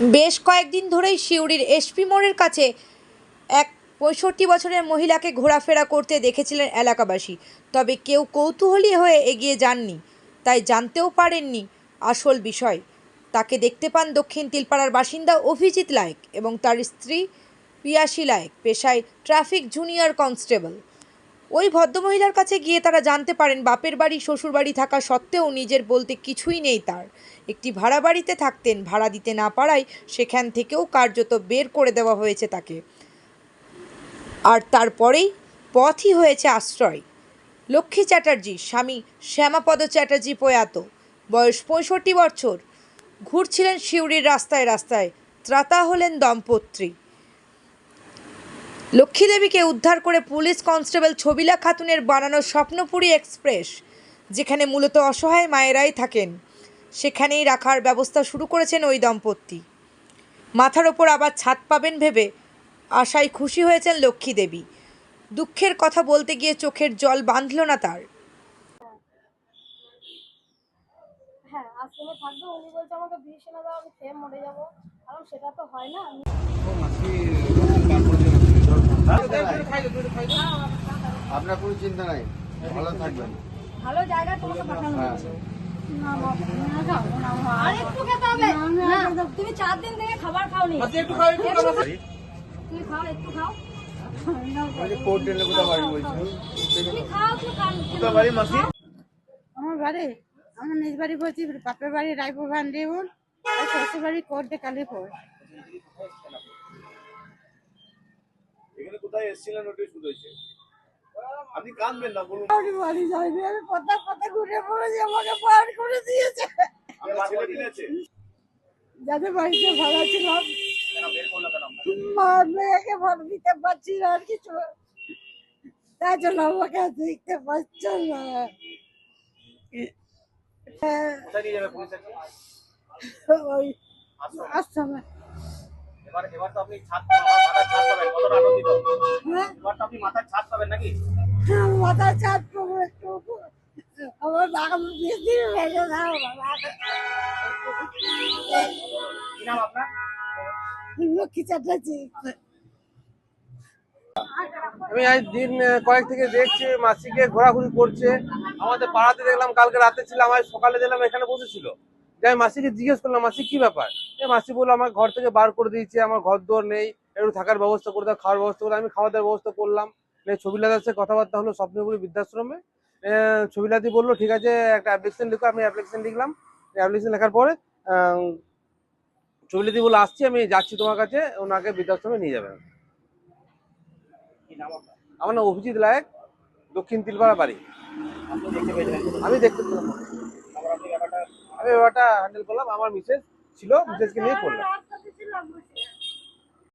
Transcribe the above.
বেশ কয়েকদিন ধরেই সিউড়ির এসপি মোড়ের কাছে এক পঁয়ষট্টি বছরের মহিলাকে ঘোরাফেরা করতে দেখেছিলেন এলাকাবাসী। তবে কেউ কৌতূহলী হয়ে এগিয়ে যাননি, তাই জানতেও পারেননি আসল বিষয়। তাকে দেখতে পান দক্ষিণ তিলপাড়ার বাসিন্দা অভিজিৎ লায়েক এবং তার স্ত্রী পিয়াসী লায়েক, পেশায় ট্রাফিক জুনিয়র কনস্টেবল। ওই ভদ্রমহিলার কাছে গিয়ে তারা জানতে পারেন বাপের বাড়ি, শ্বশুর বাড়ি থাকা সত্ত্বেও নিজের বলতে কিছুই নেই তার। একটি ভাড়া বাড়িতে থাকতেন, ভাড়া দিতে না পারায় সেখান থেকেও কার্যত বের করে দেওয়া হয়েছে তাকে। আর তারপরেই পথই হয়েছে আশ্রয়। লক্ষ্মী চ্যাটার্জি, স্বামী শ্যামাপদ চ্যাটার্জি প্রয়াত, বয়স পঁয়ষট্টি বছর, ঘুরছিলেন শিউরির রাস্তায় রাস্তায়, ত্রাতা হলেন দম্পত্রী। লক্ষ্মীদেবীকে উদ্ধার করে পুলিশ কনস্টেবল ছবিলা খাতুনের বানানো স্বপ্নপুরী এক্সপ্রেস যেখানে মূলত অসহায় মায়েরাই থাকেন সেখানেই রাখার ব্যবস্থা শুরু করেছেন ওই দম্পতি। মাথার ওপর আবার ছাদ পাবেন ভেবে আশায় খুশি হয়েছেন লক্ষ্মীদেবী। দুঃখের কথা বলতে গিয়ে চোখের জল বাঁধল না তার। হ্যাঁ আশ্রমে থাকবে উনি বলছে আমাকে দাও আমি খেয়ে মরে যাব। কারণ সেটা তো হয় না আমি আপনার কোনো চিন্তা নাই? ভালো থাকবেন। ভালো জায়গায় তোমাকে পাঠানো হ্যাঁ। হয়েছে আর একটু খেতে হবে। না তুমি চার দিন থেকে খাবার খাওনি। একটু তুমি খাও একটু খাও। ওই যে কোর্ট টেনে কোথাও বাড়ি বলছি? তুমি খাও তুমি খান কোথাও বাড়ি মাসি? আমার বাড়ি আমার নিজ বাড়ি বলছি বাপের বাড়ি রায়পুর ভান দেবুন আর শ্বশুর বাড়ি কোর্টে কালীপুর। এখানে কোথায় এসেছিলেন ওটাই শুরু হয়েছে? আপনি কাঁদবেন না বলুন। আমি বাড়ি যাইনি আমি কোথাও কোথাও ঘুরে পড়েছি আমাকে বার করে দিয়েছে। যাদের বাড়িতে ভালো ছিলাম? মা মেয়েকে ভালো দিতে পারছি না আর কিছু। তাই জন্য আমাকে দেখতে পাচ্ছ না। ওই। আশ্রমে এবার এবার তো আপনি ছাদ মাথার ছাদ পাবেন কতটা আনন্দিত হ্যাঁ? এবার তো আপনি মাথার ছাদ পাবেন নাকি? মাথা চাপ করব একটু। আমার বাগান বেশি ভেঙে দাও কি নাম আপনার? লক্ষ্মী চ্যাটার্জি। আমি আজ দিন কয়েক থেকে দেখছি মাসিকে ঘোরাঘুরি করছে। আমাদের পাড়াতে দেখলাম কালকে রাতে ছিলাম আজ সকালে দেখলাম এখানে বসেছিল। আমি মাসিকে জিজ্ঞেস করলাম মাসি কি ব্যাপার? এ মাসি বলল আমার ঘর থেকে বার করে দিয়েছে আমার ঘর দোর নেই একটু থাকার ব্যবস্থা করে দাও খাওয়ার ব্যবস্থা করে আমি খাওয়া দাওয়ার ব্যবস্থা করলাম। ছবিলাদার সাথে কথাবার্তা হলো স্বপ্নপুরী বৃদ্ধাশ্রমে। ছবিলাদি বলল ঠিক আছে একটা অ্যাপ্লিকেশন লিখো আমি অ্যাপ্লিকেশন লিখলাম। অ্যাপ্লিকেশন লেখার পরে ছবিলাদি বলল আসছি আমি যাচ্ছি তোমার কাছে ওনাকে বৃদ্ধাশ্রমে নিয়ে যাবেন আমার নাম অভিজিৎ লায়ক দক্ষিণ তিলপাড়া বাড়ি। আমি দেখতে পেলাম না। তারপর আপনি ব্যাপারটা আমি ব্যাপারটা হ্যান্ডেল করলাম আমার মিসেস ছিল মিসেসকে নিয়ে করলাম